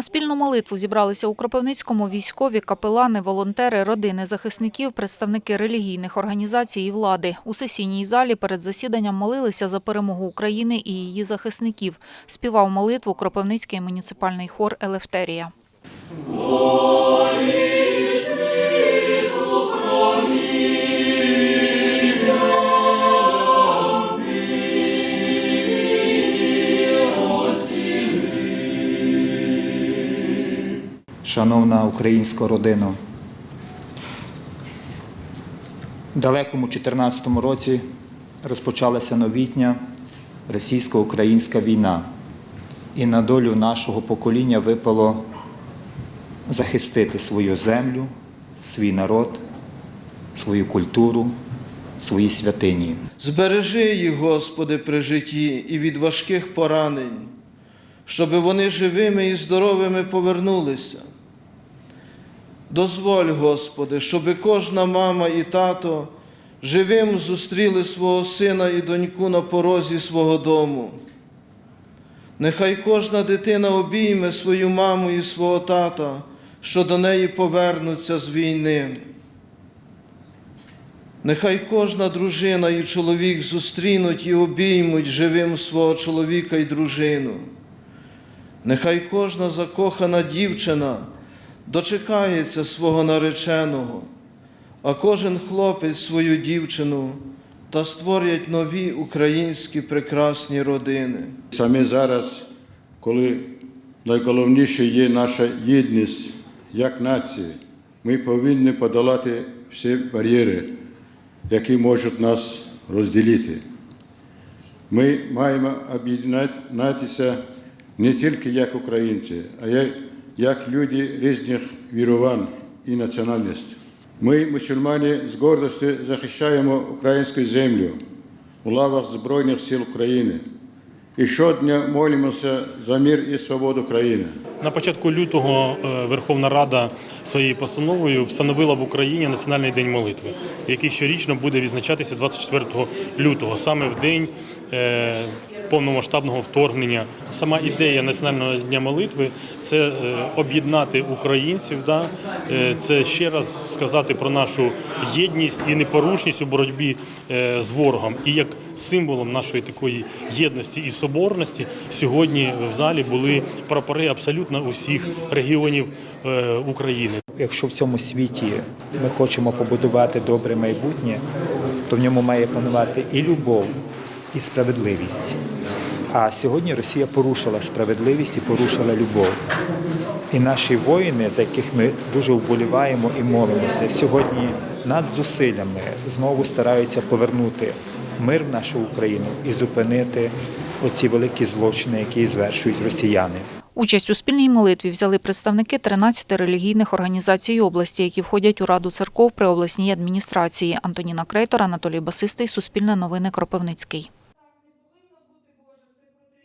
На спільну молитву зібралися у Кропивницькому військові, капелани, волонтери, родини захисників, представники релігійних організацій і влади. У сесійній залі перед засіданням молилися за перемогу України і її захисників. Співав молитву Кропивницький муніципальний хор Елефтерія. Шановна українська родина, в далекому 14 році розпочалася новітня російсько-українська війна, і на долю нашого покоління випало захистити свою землю, свій народ, свою культуру, свої святині. Збережи їх, Господи, при житті і від важких поранень, щоб вони живими і здоровими повернулися. Дозволь, Господи, щоб кожна мама і тато живим зустріли свого сина і доньку на порозі свого дому. Нехай кожна дитина обійме свою маму і свого тата, що до неї повернуться з війни. Нехай кожна дружина і чоловік зустрінуть і обіймуть живим свого чоловіка і дружину. Нехай кожна закохана дівчина дочекається свого нареченого, а кожен хлопець свою дівчину та створять нові українські прекрасні родини. Саме зараз, коли найголовніше є наша єдність як нації, ми повинні подолати всі бар'єри, які можуть нас розділити. Ми маємо об'єднатися не тільки як українці, а як, як люди різних вірувань і національностей. Ми, мусульмани, з гордістю захищаємо українську землю у лавах Збройних сил України і щодня молимося за мир і свободу країни. На початку лютого е, Верховна Рада своєю постановою встановила в Україні Національний день молитви, який щорічно буде відзначатися 24 лютого, саме в день е, повномасштабного вторгнення. Сама ідея Національного дня молитви це е, об'єднати українців, да? е, це ще раз сказати про нашу єдність і непорушність у боротьбі е, з ворогом. І як символом нашої такої єдності і соборності сьогодні в залі були прапори абсолютно усіх регіонів України. Якщо в цьому світі ми хочемо побудувати добре майбутнє, то в ньому має панувати і любов, і справедливість. А сьогодні Росія порушила справедливість і порушила любов. І наші воїни, за яких ми дуже вболіваємо і молимося, сьогодні над зусиллями знову стараються повернути мир в нашу Україну і зупинити оці великі злочини, які звершують росіяни. Участь у спільній молитві взяли представники 13 релігійних організацій області, які входять у Раду церков при обласній адміністрації. Антоніна Крейтор, Анатолій Басистий, Суспільне новини Кропивницький.